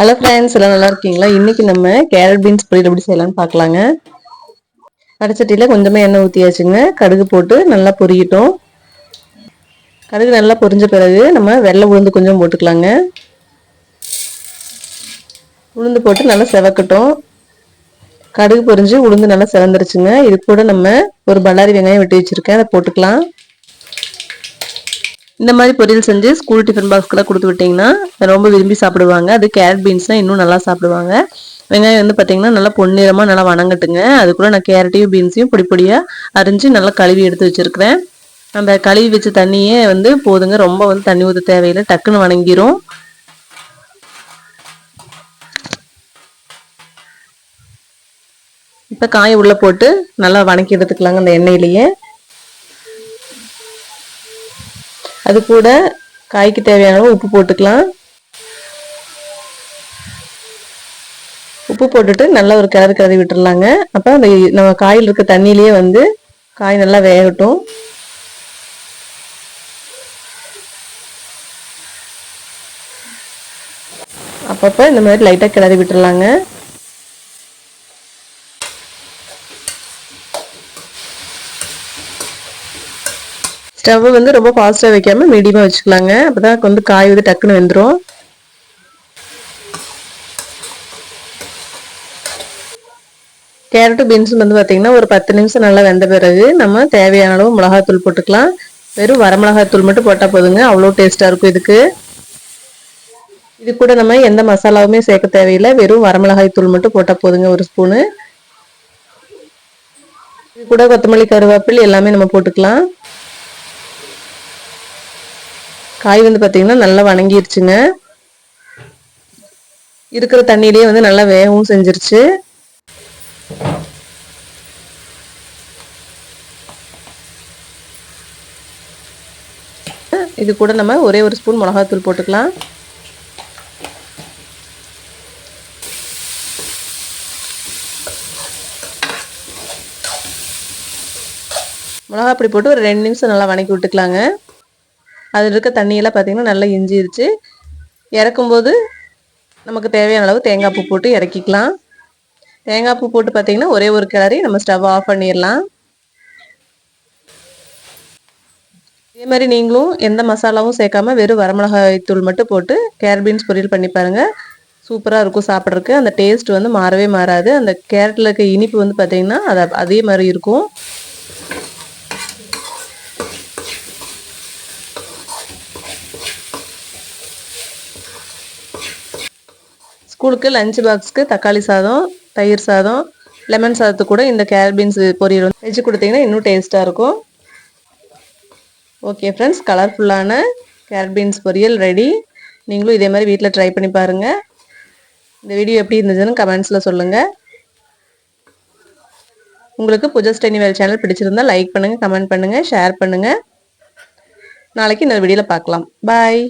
Hello friends எல்லாம் நல்லா இருக்கீங்களா? இன்றைக்கி நம்ம கேரட் பீன்ஸ் பொரியல் எப்படி செய்யலாம்னு பார்க்கலாங்க. கடைச்சட்டியில் கொஞ்சமாக எண்ணெய் ஊற்றியாச்சுங்க கடுகு போட்டு நல்லா பொரியட்டும். கடுகு நல்லா பொரிஞ்ச பிறகு நம்ம வெள்ளை உளுந்து கொஞ்சம் போட்டுக்கலாங்க. உளுந்து போட்டு நல்லா செவக்கட்டும். கடுகு பொரிஞ்சு உளுந்து நல்லா செவந்துருச்சுங்க. இது கூட நம்ம ஒரு பல்லாரி வெங்காயம் வெட்டி வச்சுருக்கேன். அதை போட்டுக்கலாம். இந்த மாதிரி பொரியல் செஞ்சு ஸ்கூல் டிஃபன் பாக்ஸ்க்கெல்லாம் கொடுத்து விட்டிங்கன்னா ரொம்ப விரும்பி சாப்பிடுவாங்க. அது கேரட் பீன்ஸ்னால் இன்னும் நல்லா சாப்பிடுவாங்க. வெங்காயம் வந்து பார்த்திங்கன்னா நல்லா பொன்னிறமாக நல்லா வணங்கட்டுங்க. அது கூட நான் கேரட்டையும் பீன்ஸையும் பொடி பொடியாக அரிஞ்சு நல்லா கழுவி எடுத்து வச்சுருக்கிறேன். அந்த கழுவி வச்ச தண்ணியே வந்து போதுங்க. ரொம்ப வந்து தண்ணி ஊற்ற தேவையில்லை. டக்குன்னு வணங்கிரும். இப்போ காயை உள்ளே போட்டு நல்லா வணக்கி எடுத்துக்கலாங்க அந்த எண்ணெயிலேயே. அது கூட காய்க்கு தேவையான உப்பு போட்டுக்கலாம். உப்பு போட்டுட்டு நல்லா ஒரு கிளறு கிளறி விட்டுடலாங்க அப்போ அந்த நம்ம காயில் இருக்க தண்ணியிலேயே வந்து காய் நல்லா வேகட்டும். அப்பப்போ இந்த மாதிரி லைட்டாக கிளறி விட்டுடலாங்க ஸ்டவ் வந்து ரொம்ப ஃபாஸ்ட்டாக வைக்காமல் மீடியமாக வச்சுக்கலாங்க. அப்போ தான் வந்து காய் வந்து டக்குன்னு வெந்துடும் கேரட்டு பீன்ஸும் வந்து பார்த்திங்கன்னா ஒரு பத்து நிமிஷம் நல்லா வெந்த பிறகு நம்ம தேவையான அளவு மிளகாத்தூள் போட்டுக்கலாம். வெறும் வரமிளகாத்தூள் மட்டும் போட்டால் போதுங்க. அவ்வளோ டேஸ்ட்டாக இருக்கும் இதுக்கு. இது கூட நம்ம எந்த மசாலாவுமே சேர்க்க தேவையில்லை. வெறும் வரமிளகாய் தூள் மட்டும் போட்டால் போதுங்க ஒரு ஸ்பூனு இது கூட கொத்தமல்லி கருவேப்பில் எல்லாமே நம்ம போட்டுக்கலாம். காய் வந்து பார்த்திங்கன்னா நல்லா வணங்கிருச்சுங்க. இருக்கிற தண்ணியிலேயே வந்து நல்லா வேகவும் செஞ்சிருச்சு. இது கூட நம்ம ஒரே ஒரு ஸ்பூன் மிளகாத்தூள் போட்டுக்கலாம். மிளகா அப்படி போட்டு ஒரு ரெண்டு நிமிஷம் நல்லா வணக்கி விட்டுக்கலாங்க. அதில் இருக்க தண்ணியெல்லாம் பார்த்திங்கன்னா நல்லா இஞ்சிருச்சு இறக்கும்போது நமக்கு தேவையான அளவு தேங்காய் பூ போட்டு இறக்கிக்கலாம். தேங்காய் பூ போட்டு பார்த்திங்கன்னா ஒரே ஒரு கிளறி நம்ம ஸ்டவ் ஆஃப் பண்ணிடலாம். இதே மாதிரி நீங்களும் எந்த மசாலாவும் சேர்க்காம வெறும் வரமிளகாய் தூள் மட்டும் போட்டு கேரட் பீன்ஸ் பொரியல் பண்ணி பாருங்கள் சூப்பராக இருக்கும் சாப்பிட்றதுக்கு. அந்த டேஸ்ட் வந்து மாறவே மாறாது. அந்த கேரட்டில் இருக்க இனிப்பு வந்து பார்த்திங்கன்னா அது அதே மாதிரி இருக்கும். ஸ்கூலுக்கு லஞ்ச் பாக்ஸ்க்கு தக்காளி சாதம் தயிர் சாதம் லெமன் சாதத்துக்கு கூட இந்த கேரட் பீன்ஸ் பொரியல் வந்து வச்சு கொடுத்தீங்கன்னா இன்னும் டேஸ்ட்டாக இருக்கும். ஓகே ஃப்ரெண்ட்ஸ் கலர்ஃபுல்லான கேரட் பீன்ஸ் பொரியல் ரெடி நீங்களும் இதே மாதிரி வீட்டில் ட்ரை பண்ணி பாருங்கள் இந்த வீடியோ எப்படி இருந்துச்சுன்னு கமெண்ட்ஸில் சொல்லுங்கள் உங்களுக்கு புஜஸ் டெனிவேல் சேனல் பிடிச்சிருந்தா லைக் பண்ணுங்கள் கமெண்ட் பண்ணுங்கள் ஷேர் பண்ணுங்கள் நாளைக்கு இந்த வீடியோவில் பார்க்கலாம். பாய்